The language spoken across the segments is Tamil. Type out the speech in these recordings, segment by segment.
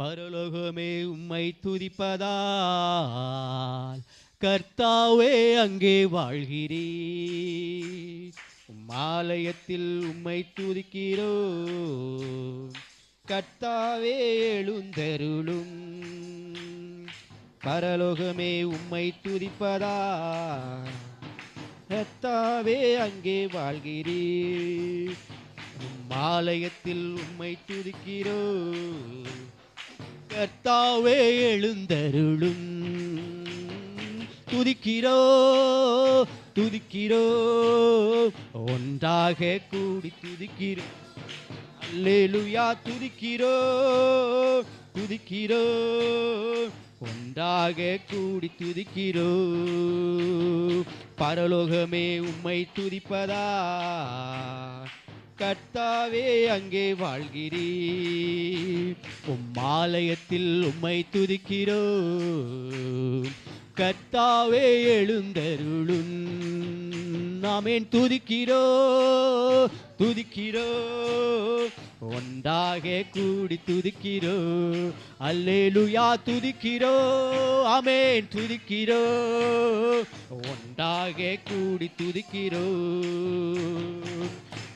பரலோகமே உம்மை துதிப்பதால் கர்த்தாவே அங்கே வாழ்கிறீ உம்மாலயத்தில் உம்மை துதிக்கிறோ கர்த்தாவே எழுந்தருளும். பரலோகமே உம்மை துதிப்பதா கர்த்தாவே அங்கே வாழ்கிறீ உம்மாலயத்தில் உம்மை துதிக்கிறோ கத்தாவே எழுந்தருளும். துதிக்கிறோ துதிக்கிறோ ஒன்றாக கூடி துதிக்கிறோ அல்லேலுயா துதிக்கிறோ துதிக்கிறோ ஒன்றாக கூடி துதிக்கிறோ. பரலோகமே உம்மை துதிப்பதா? கர்த்தாவே அங்கே வாழ்கிறீ உம்மாலயத்தில் உம்மை துதிக்கிறோ கர்த்தாவே எழுந்தருளும். நாமேன் துதிக்கிறோ துதிக்கிறோ ஒன்றாக கூடி துதிக்கிறோ அல்லேலுயா துதிக்கிறோ அமேன் துதிக்கிறோ ஒன்றாக கூடி துதிக்கிறோ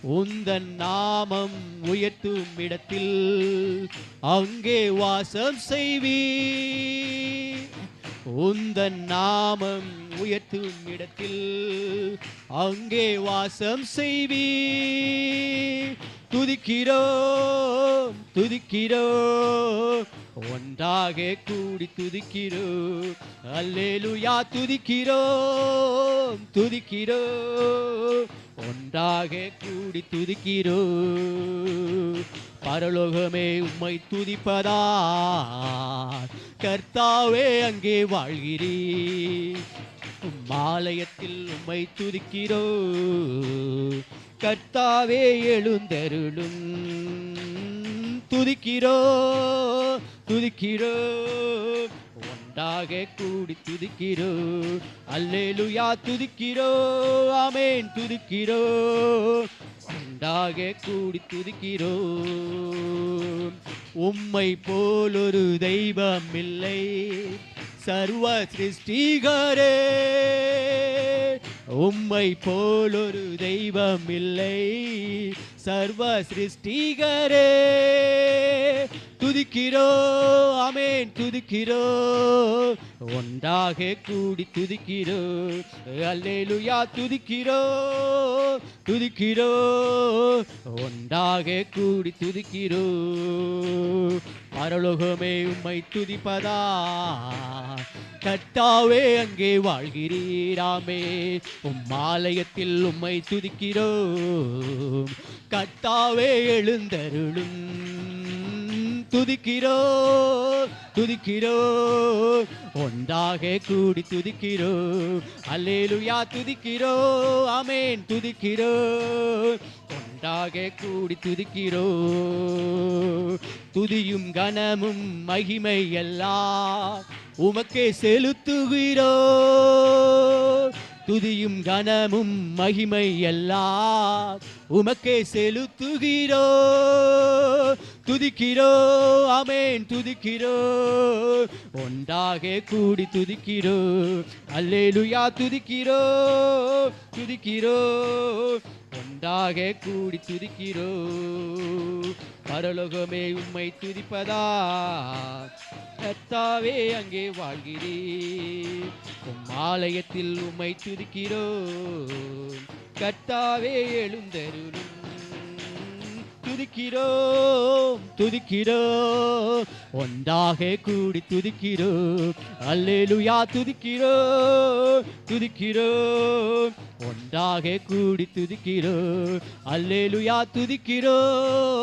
உந்தன் நாமம் உயர்த்தும் இடத்தில் அங்கே வாசம் செய்வீ உந்தன் நாமம் உயர்த்தும் இடத்தில் அங்கே வாசம் செய்வீ துதிக்கிறோம் துதிக்கிறோம் ஒன்றாக கூடி துதிக்கிறோம். அல்லேலுயா துதிக்கிறோம் துதிக்கிறோம். ஒன்றாக கூடி துதிக்கிறோ பரலோகமே உம்மை துதிப்பதா கர்த்தாவே அங்கே வாழ்கிறீ மாலயத்தில் உம்மை துதிக்கிறோ. கர்த்தாவே எழுந்தருளும். துதிக்கிறோ துதிக்கிறோ. ஒன்றாக கூடி துதிக்கிறோ. அல்லேலுயா துதிக்கிறோ. ஆமேன் துதிக்கிறோ. ஒன்றாக கூடி துதிக்கிறோ. உம்மை போலொரு தெய்வம் இல்லை சர்வ சிருஷ்டிகரே. உம்மை போலொரு தெய்வம் இல்லை சர்வ சிருஷ்டிகரே. துதிக்கிறோ அமேன் துதிக்கிறோ. ஒன்றாக கூடி துதிக்கிறோ அல்லேலுயா துதிக்கிறோ துதிக்கிறோ. ஒன்றாக கூடி துதிக்கிறோ. பரலோகமே உம்மை துதிப்பதா. கர்த்தாவே அங்கே வாழ்கிறீராமே உம் ஆலயத்தில் உம்மை துதிக்கிறோம். கர்த்தாவே எழுந்தருளும். துதிக்கிறோம் துதிக்கிறோம் ஒன்றாக கூடி துதிக்கிறோம் அல்லேலுயா துதிக்கிறோம் அமேன் துதிக்கிறோம் ஒன்றாக கூடி துதிக்கிறோம் துதியும் கனமும் மகிமை எல்லாம் உமக்கே செலுத்துகிறோம். துதியும் கனமும் மகிமை எல்லாம் உமக்கே செலுத்துகிறோ. துதிக்கிறோ. அமேன் துதிக்கிறோ. ஒன்றாக கூடி துதிக்கிறோ. அல்லேலுயா. துதிக்கிறோ. துதிக்கிறோ. ஒன்றாக கூடி துதிக்கிறோ. பரலோகமே உம்மை துதிப்பதா? கத்தாவே அங்கே வாழ்கிறீர். உம் ஆலயத்தில் உம்மை துதிக்கிறோ கத்தாவே எழுந்தருளும். துதிக்கிறோம் துதிக்கிறோம். ஒன்றாக கூடி துதிக்கிறோம். அல்லேலுயா துதிக்கிறோம் துதிக்கிறோம். ஒன்றாக கூடி துதிக்கிறோம். அல்லேலுயா துதிக்கிறோம்.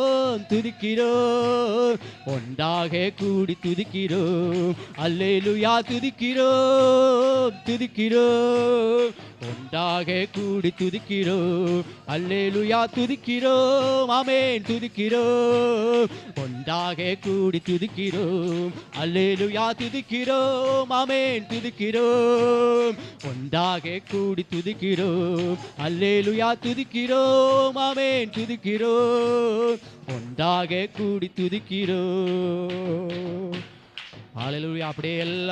துதிக்கிறோம். ஒன்றாக கூடி துதிக்கிறோம் அல்லேலுயா துதிக்கிறோம் துதிக்கிறோம். ஒன்றாக கூடி துதிக்கிறோம் அல்லேலுயா துதிக்கிறோம் ஆமென் துதிக்கிறோம். ஒன்றாக கூடி துதிக்கிறோம் அல்லேலுயா துதிக்கிறோம் ஆமென் துதிக்கிறோம். ஒன்றாக கூடி துதிக்கிறோம் அல்லேலுயா துதிக்கிறோம் ஆமென் துதிக்கிறோம். ஒன்றாக கூடி துதிக்கிறோம். ஆலையில் அப்படியே எல்லா